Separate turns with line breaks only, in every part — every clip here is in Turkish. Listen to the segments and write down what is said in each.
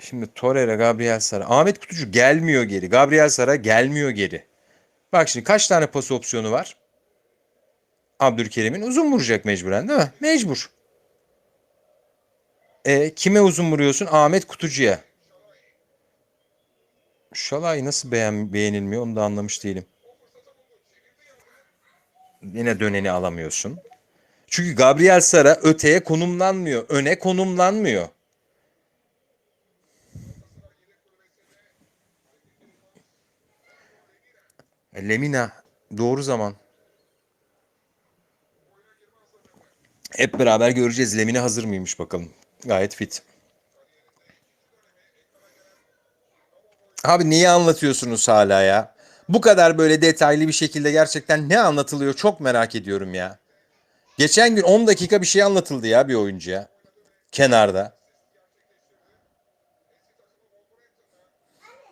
Şimdi Torreira, Gabriel Sara. Ahmet Kutucu gelmiyor geri. Gabriel Sara gelmiyor geri. Bak şimdi kaç tane pas opsiyonu var? Abdülkerim'in uzun vuracak mecburen değil mi? Mecbur. E, kime uzun vuruyorsun? Ahmet Kutucu'ya. Şalay nasıl beğen, beğenilmiyor onu da anlamış değilim. Yine döneni alamıyorsun. Çünkü Gabriel Sara öteye konumlanmıyor. Öne konumlanmıyor. Lemina doğru zaman. Hep beraber göreceğiz. Lemina hazır mıymış bakalım. Gayet fit. Abi neyi anlatıyorsunuz hala ya? Bu kadar böyle detaylı bir şekilde gerçekten ne anlatılıyor çok merak ediyorum ya. Geçen gün 10 dakika bir şey anlatıldı ya bir oyuncuya. Kenarda.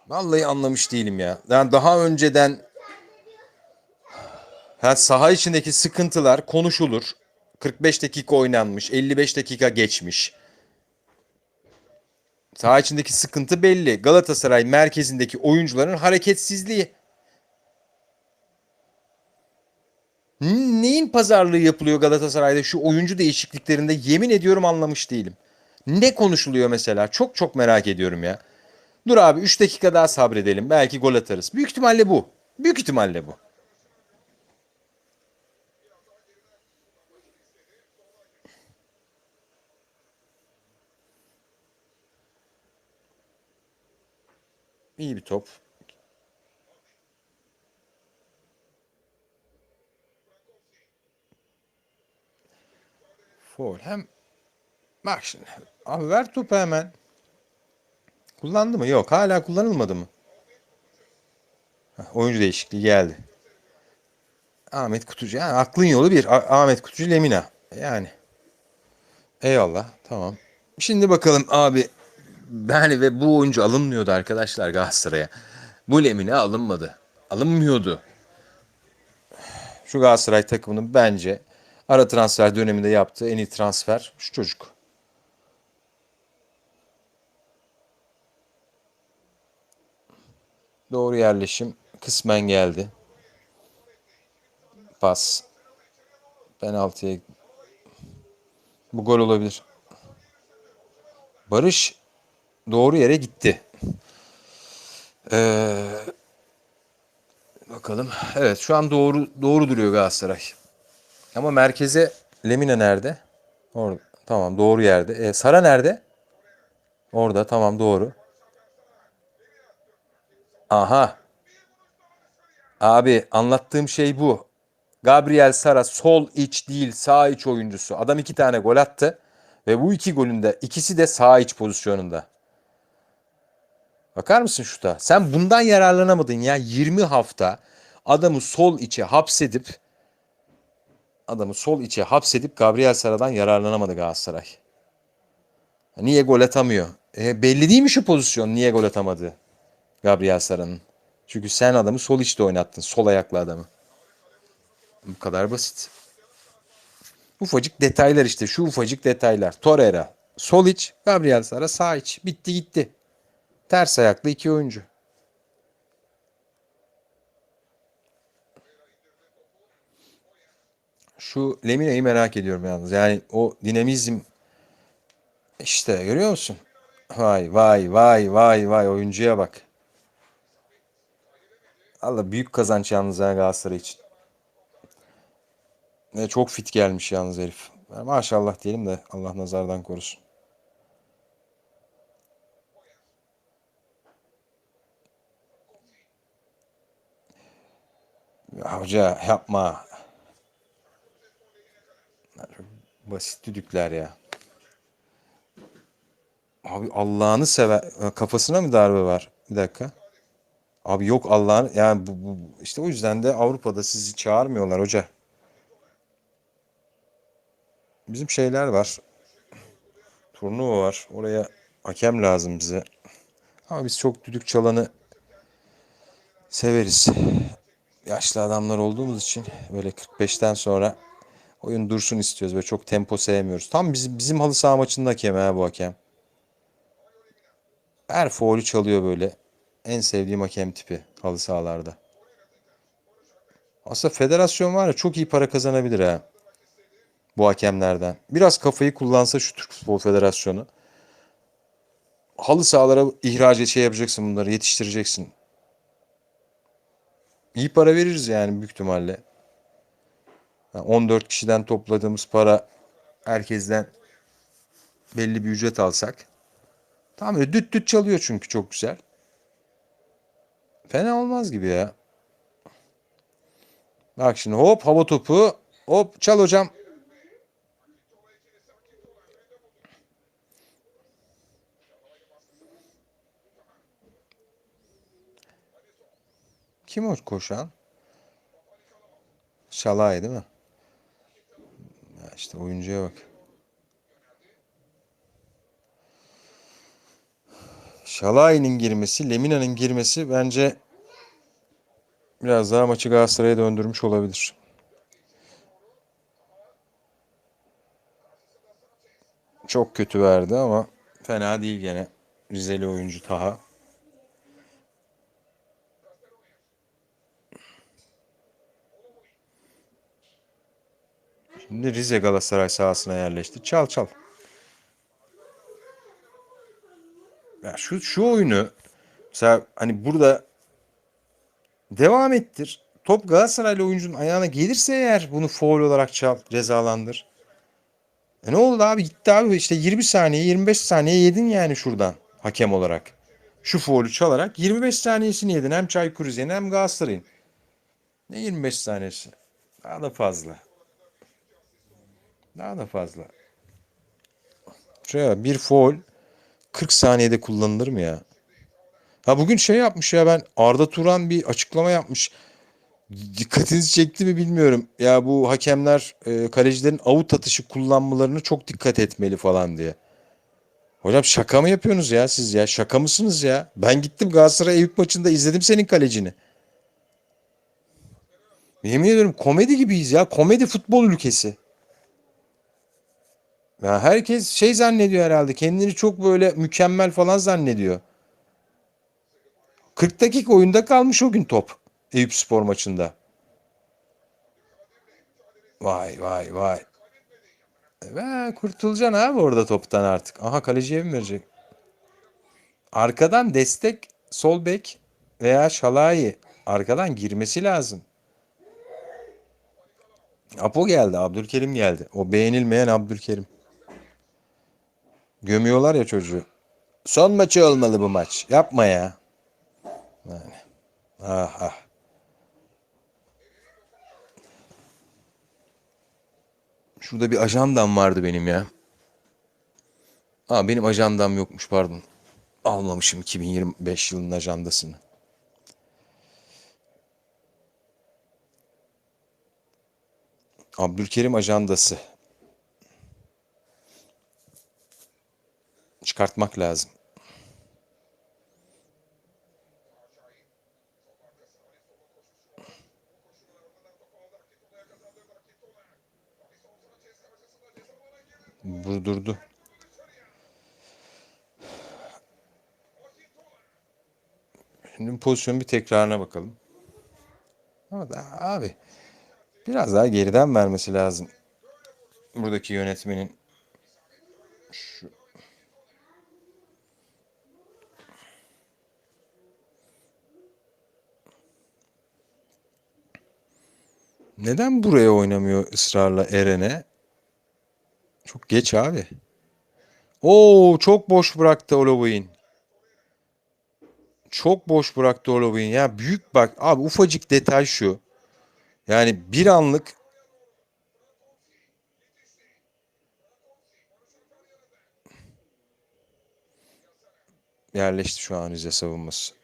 Vallahi anlamış değilim ya. Yani daha önceden ha, saha içindeki sıkıntılar konuşulur. 45 dakika oynanmış, 55 dakika geçmiş. Saha içindeki sıkıntı belli. Galatasaray merkezindeki oyuncuların hareketsizliği. Neyin pazarlığı yapılıyor Galatasaray'da şu oyuncu değişikliklerinde yemin ediyorum anlamış değilim. Ne konuşuluyor mesela? Çok çok merak ediyorum ya. Dur abi 3 dakika daha sabredelim. Belki gol atarız. Büyük ihtimalle bu. Büyük ihtimalle bu. İyi bir top. Foul. Hem bak şimdi. Abi ver topu hemen. Kullandı mı? Yok. Hala kullanılmadı mı? Heh, oyuncu değişikliği geldi. Ahmet Kutucu. Yani aklın yolu bir. Ahmet Kutucu Lemina. Yani. Eyvallah. Tamam. Şimdi bakalım abi. Yani ve bu oyuncu alınmıyordu arkadaşlar Galatasaray'a. Bu Lemina alınmadı. Alınmıyordu. Şu Galatasaray takımının bence ara transfer döneminde yaptığı en iyi transfer şu çocuk. Doğru yerleşim kısmen geldi. Pas. Penaltıya. Bu gol olabilir. Barış doğru yere gitti. Ee, bakalım. Evet şu an doğru doğru duruyor Galatasaray. Ama merkeze Lemina nerede? Orada. Tamam doğru yerde. E, Sara nerede? Orada tamam doğru. Aha. Abi anlattığım şey bu. Gabriel Sara sol iç değil sağ iç oyuncusu. Adam iki tane gol attı. Ve bu iki golün de ikisi de sağ iç pozisyonunda. Bakar mısın şuta? Sen bundan yararlanamadın ya. 20 hafta adamı sol içe hapsedip adamı sol içe hapsedip Gabriel Sara'dan yararlanamadı Galatasaray. Niye gol atamıyor? E, belli değil mi şu pozisyon niye gol atamadı Gabriel Sara'nın? Çünkü sen adamı sol içte oynattın. Sol ayaklı adamı. Bu kadar basit. Ufacık detaylar işte. Şu ufacık detaylar. Torreira sol iç, Gabriel Sara sağ iç. Bitti gitti. Ters ayaklı iki oyuncu. Şu Lemina'yı merak ediyorum yalnız. Yani o dinamizm işte görüyor musun? Vay vay vay vay vay oyuncuya bak. Allah büyük kazanç yalnız ha Galatasaray için. Ve çok fit gelmiş yalnız herif. Maşallah diyelim de Allah nazardan korusun. Hoca yapma. Basit düdükler ya. Abi Allah'ını sever. Kafasına mı darbe var? Bir dakika. Abi yok Allah'ın yani bu, bu işte o yüzden de Avrupa'da sizi çağırmıyorlar hoca. Bizim şeyler var. Turnuva var. Oraya hakem lazım bize. Ama biz çok düdük çalanı severiz. Yaşlı adamlar olduğumuz için böyle 45'ten sonra oyun dursun istiyoruz. Böyle çok tempo sevmiyoruz. Tam bizim, bizim halı saha maçında hakem ha bu hakem. Her faulü çalıyor böyle. En sevdiğim hakem tipi halı sahalarda. Aslında federasyon var ya çok iyi para kazanabilir ha. Bu hakemlerden. Biraz kafayı kullansa şu Türk Futbol Federasyonu. Halı sahalara ihraç şey yapacaksın bunları yetiştireceksin. İyi para veririz yani büyük ihtimalle. Ha, 14 kişiden topladığımız para herkesten belli bir ücret alsak. Tamam öyle düt düt çalıyor çünkü çok güzel. Fena olmaz gibi ya. Bak şimdi hop hava topu. Hop çal hocam. Kim o koşan? Şalay değil mi? Ya işte oyuncuya bak. Şalay'ın girmesi, Lemina'nın girmesi bence biraz daha maçı Galatasaray'a döndürmüş olabilir. Çok kötü verdi ama fena değil gene. Rizeli oyuncu Taha. Şimdi Rize Galatasaray sahasına yerleşti. Çal çal. Ya şu şu oyunu mesela hani burada devam ettir. Top Galatasaraylı oyuncunun ayağına gelirse eğer bunu faul olarak çal, cezalandır. E ne oldu abi? Gitti abi işte 20 saniye, 25 saniye yedin yani şuradan hakem olarak. Şu faulü çalarak 25 saniyesini yedin. Hem Çaykur Rize'nin hem Galatasaray'ın. Ne 25 saniyesi? Daha da fazla. Daha da fazla. Bak, bir foul 40 saniyede kullanılır mı ya? Ha bugün şey yapmış ya ben Arda Turan bir açıklama yapmış. Dikkatinizi çekti mi bilmiyorum. Ya bu hakemler e, kalecilerin avut atışı kullanmalarını çok dikkat etmeli falan diye. Hocam şaka mı yapıyorsunuz ya siz ya? Şaka mısınız ya? Ben gittim Galatasaray Eyüp maçında izledim senin kalecini. Yemin ediyorum komedi gibiyiz ya. Komedi futbol ülkesi. Ya herkes şey zannediyor herhalde. Kendini çok böyle mükemmel falan zannediyor. 40 dakika oyunda kalmış o gün top. Eyüp Spor maçında. Vay vay vay. Ve kurtulacaksın abi orada toptan artık. Aha kaleciye mi verecek? Arkadan destek sol bek veya Şalayi arkadan girmesi lazım. Apo geldi, Abdülkerim geldi. O beğenilmeyen Abdülkerim. Gömüyorlar ya çocuğu. Son maçı olmalı bu maç. Yapma ya. Yani. Ah ah. Şurada bir ajandam vardı benim ya. Aa benim ajandam yokmuş pardon. Almamışım 2025 yılının ajandasını. Abdülkerim ajandası. Çıkartmak lazım. Vurdurdu. Şimdi pozisyonun bir tekrarına bakalım. Ama da abi biraz daha geriden vermesi lazım. Buradaki yönetmenin şu Neden buraya oynamıyor ısrarla Eren'e? Çok geç abi. Oo çok boş bıraktı Oloboy'un. Çok boş bıraktı Oloboy'un. Ya büyük bak abi ufacık detay şu. Yani bir anlık yerleşti şu an Rize savunması.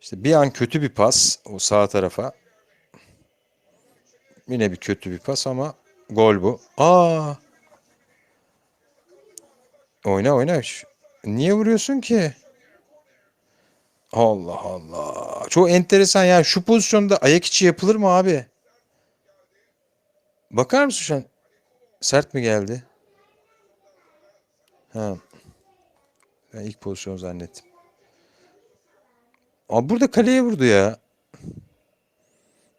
İşte bir an kötü bir pas o sağ tarafa. Yine bir kötü bir pas ama gol bu. Aa! Oyna oyna. Niye vuruyorsun ki? Allah Allah. Çok enteresan ya. Şu pozisyonda ayak içi yapılır mı abi? Bakar mısın şu an? Sert mi geldi? Ha. Ben ilk pozisyon zannettim. Aa, burada kaleye vurdu ya.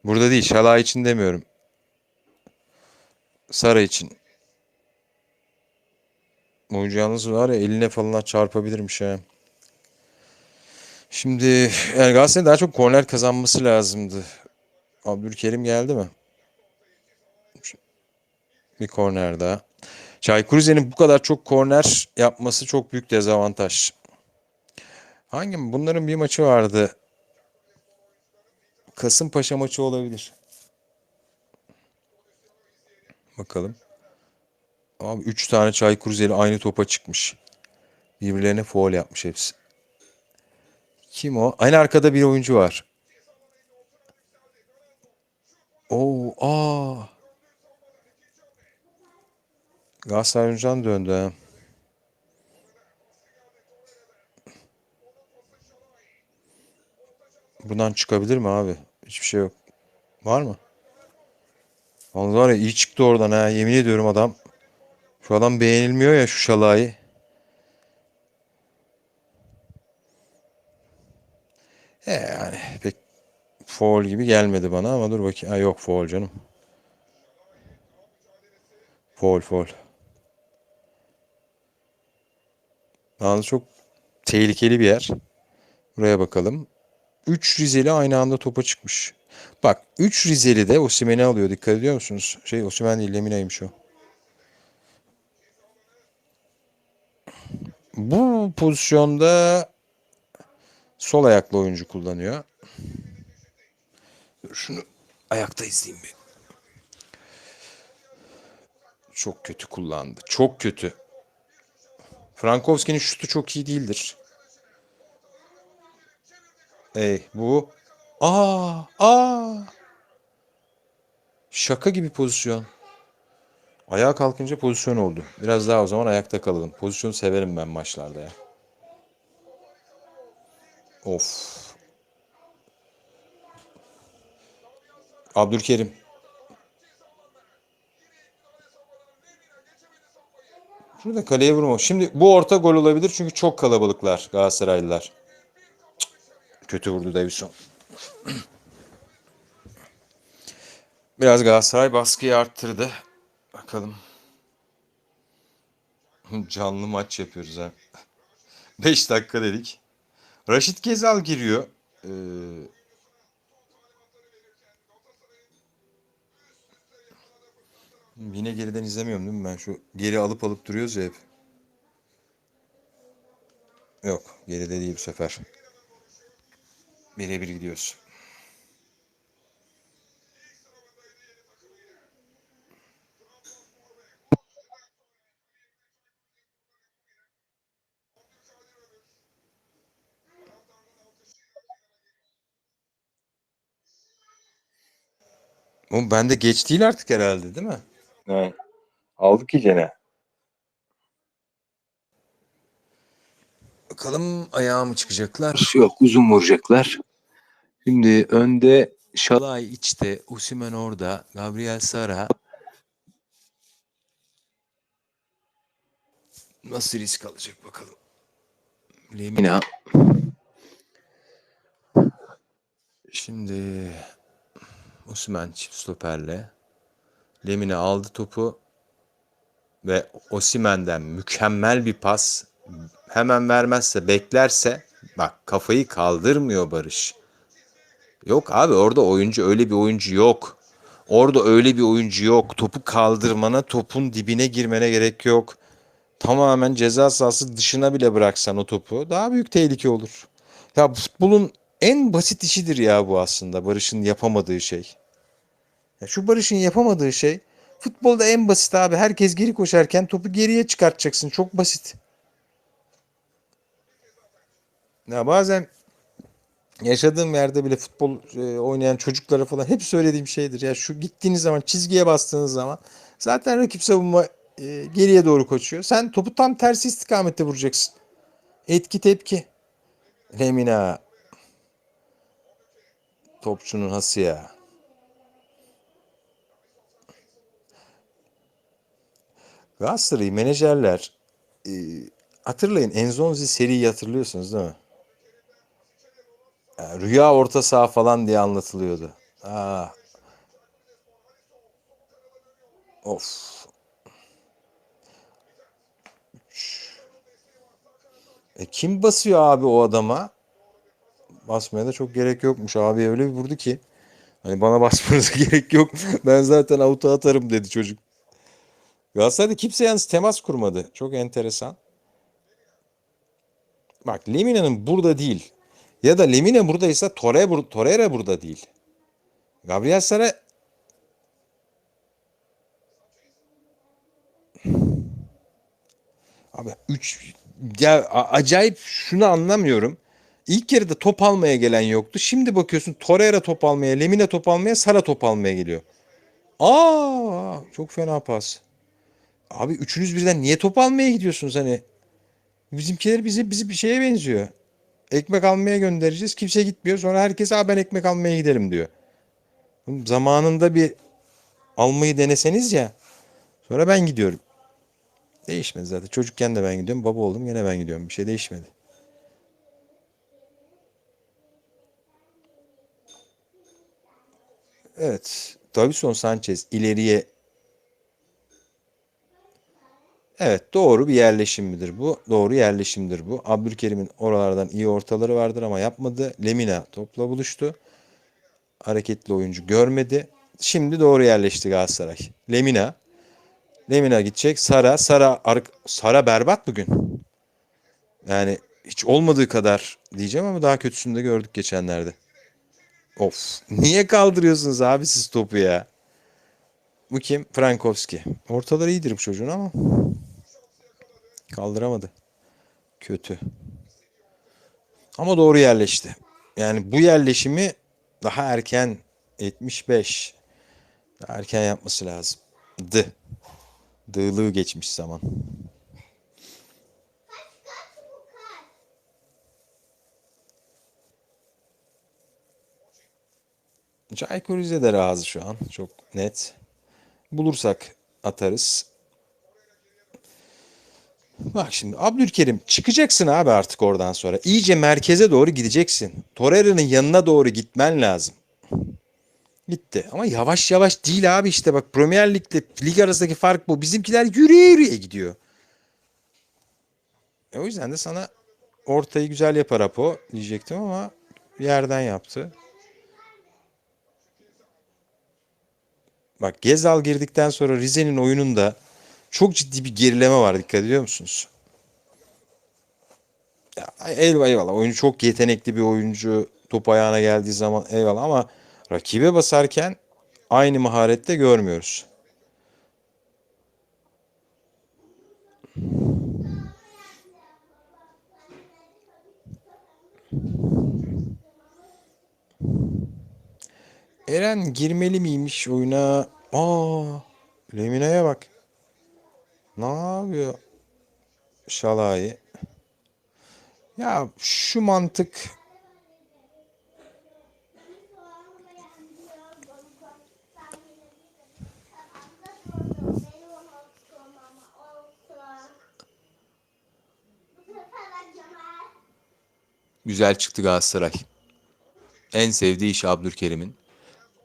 Burada değil. Şala için demiyorum. Sara için. Oyuncu var ya eline falan çarpabilirmiş ha. Şimdi yani Galatasaray'ın daha çok korner kazanması lazımdı. Abdülkerim geldi mi? Bir korner daha. Çaykur Rize'nin bu kadar çok korner yapması çok büyük dezavantaj. Hangi bunların bir maçı vardı. Kasımpaşa maçı olabilir. Bakalım. Abi 3 tane Çaykur Rizeli aynı topa çıkmış. Birbirlerine foul yapmış hepsi. Kim o? Aynı arkada bir oyuncu var. Oo, aa. Galatasaray oyuncudan döndü ha. Buradan çıkabilir mi abi? Hiçbir şey yok. Var mı? Vallahi var ya iyi çıktı oradan ha. Yemin ediyorum adam. Şu adam beğenilmiyor ya şu şalayı. E yani pek foul gibi gelmedi bana ama dur bakayım. Ha, yok foul canım. Foul foul. Yalnız çok tehlikeli bir yer. Buraya bakalım. 3 Rizeli aynı anda topa çıkmış. Bak 3 Rizeli de Osimhen'i alıyor. Dikkat ediyor musunuz? Şey Osimhen değil Lemina'ymış o. Bu pozisyonda sol ayaklı oyuncu kullanıyor. Dur şunu ayakta izleyeyim bir. Çok kötü kullandı. Çok kötü. Frankowski'nin şutu çok iyi değildir. Ey bu. Aa, aa. Şaka gibi pozisyon. Ayağa kalkınca pozisyon oldu. Biraz daha o zaman ayakta kalalım. Pozisyonu severim ben maçlarda ya. Of. Abdülkerim. Şurada kaleye vurma. Şimdi bu orta gol olabilir çünkü çok kalabalıklar Galatasaraylılar. Cık, Kötü vurdu Davison. Biraz Galatasaray baskıyı arttırdı. Bakalım. Canlı maç yapıyoruz ha. 5 dakika dedik. Raşit Gezal giriyor. Ee, yine geriden izlemiyorum değil mi ben? Şu geri alıp alıp duruyoruz ya hep. Yok geride değil bu sefer. Birebir gidiyoruz. Oğlum bende geç değil artık herhalde değil mi?
Evet. Aldık iyicene.
Bakalım ayağa mı çıkacaklar?
Yok uzun vuracaklar. Şimdi önde Şalay
içte, Osimhen orada, Gabriel Sara. Nasıl risk alacak bakalım. Lemina. Şimdi Osimhen çift stoperle. Lemina aldı topu ve Osimhen'den mükemmel bir pas. Hemen vermezse, beklerse bak kafayı kaldırmıyor Barış. Yok abi orada oyuncu öyle bir oyuncu yok. Orada öyle bir oyuncu yok. Topu kaldırmana, topun dibine girmene gerek yok. Tamamen ceza sahası dışına bile bıraksan o topu daha büyük tehlike olur. Ya futbolun en basit işidir ya bu aslında Barış'ın yapamadığı şey. Ya şu Barış'ın yapamadığı şey futbolda en basit abi. Herkes geri koşarken topu geriye çıkartacaksın. Çok basit. Ya bazen yaşadığım yerde bile futbol e, oynayan çocuklara falan hep söylediğim şeydir. Ya şu gittiğiniz zaman çizgiye bastığınız zaman zaten rakip savunma e, geriye doğru koşuyor. Sen topu tam tersi istikamette vuracaksın. Etki tepki. Lemina. Topçunun hası ya. Galatasaray menajerler e, hatırlayın Enzonzi seriyi hatırlıyorsunuz değil mi? Ya, rüya orta saha falan diye anlatılıyordu. Aa. Of. E kim basıyor abi o adama? Basmaya da çok gerek yokmuş. Abi öyle bir vurdu ki. Hani bana basmanıza gerek yok. Ben zaten avuta atarım dedi çocuk. Galatasaray'da kimse yalnız temas kurmadı. Çok enteresan. Bak Lemina'nın burada değil. Ya da Lemina buradaysa Torre bur Torreira burada değil. Gabriel Sara Abi 3 ya acayip şunu anlamıyorum. İlk yarıda top almaya gelen yoktu. Şimdi bakıyorsun Torreira top almaya, Lemina top almaya, Sara top almaya geliyor. Aa çok fena pas. Abi üçünüz birden niye top almaya gidiyorsunuz hani? Bizimkiler bizi bizi bir şeye benziyor. Ekmek almaya göndereceğiz. Kimse gitmiyor. Sonra herkes Aa, ben ekmek almaya giderim diyor. Zamanında bir almayı deneseniz ya. Sonra ben gidiyorum. Değişmedi zaten. Çocukken de ben gidiyorum. Baba oldum gene ben gidiyorum. Bir şey değişmedi. Evet. Davison Sanchez ileriye Evet doğru bir yerleşim midir bu? Doğru yerleşimdir bu. Abdülkerim'in oralardan iyi ortaları vardır ama yapmadı. Lemina topla buluştu. Hareketli oyuncu görmedi. Şimdi doğru yerleşti Galatasaray. Lemina. Lemina gidecek. Sara. Sara, ar- Sara berbat bugün. Yani hiç olmadığı kadar diyeceğim ama daha kötüsünü de gördük geçenlerde. Of. Niye kaldırıyorsunuz abi siz topu ya? Bu kim? Frankowski. Ortaları iyidir bu çocuğun ama kaldıramadı. Kötü. Ama doğru yerleşti. Yani bu yerleşimi daha erken 75 daha erken yapması lazım. D. Dığlığı geçmiş zaman. Çaykur Rize de razı şu an. Çok net. Bulursak atarız. Bak şimdi Abdülkerim çıkacaksın abi artık oradan sonra. İyice merkeze doğru gideceksin. Torreira'nın yanına doğru gitmen lazım. Gitti. Ama yavaş yavaş değil abi işte bak Premier Lig'le lig arasındaki fark bu. Bizimkiler yürüye yürüye gidiyor. E o yüzden de sana ortayı güzel yapar Apo diyecektim ama yerden yaptı. Bak Gezal girdikten sonra Rize'nin oyununda çok ciddi bir gerileme var dikkat ediyor musunuz? Ya, eyvallah eyvallah oyuncu çok yetenekli bir oyuncu top ayağına geldiği zaman eyvallah ama rakibe basarken aynı maharette görmüyoruz. Eren girmeli miymiş oyuna? Aa, Lemina'ya bak. Ne yapıyor? Şalay. Ya şu mantık güzel çıktı Galatasaray. En sevdiği iş Abdülkerim'in.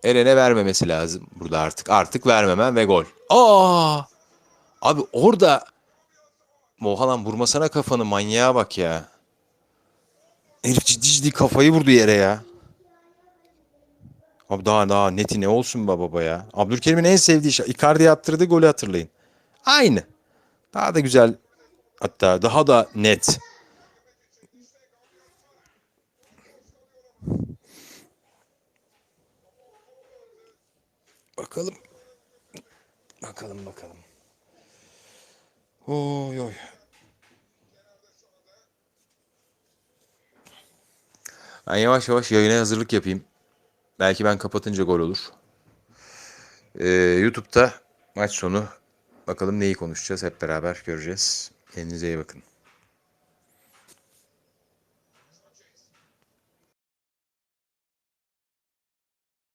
Eren'e vermemesi lazım burada artık. Artık vermemen ve gol. Aa! Abi orada Mohalan vurmasana kafanı manyağa bak ya. Herif ciddi ciddi kafayı vurdu yere ya. Abi daha daha neti ne olsun be baba ya. Abdülkerim'in en sevdiği şey. Icardi'ye attırdığı golü hatırlayın. Aynı. Daha da güzel. Hatta daha da net. Bakalım. Bakalım bakalım. Oy oy. Ben yavaş yavaş yayına hazırlık yapayım. Belki ben kapatınca gol olur. Ee, YouTube'da maç sonu bakalım neyi konuşacağız hep beraber göreceğiz. Kendinize iyi bakın.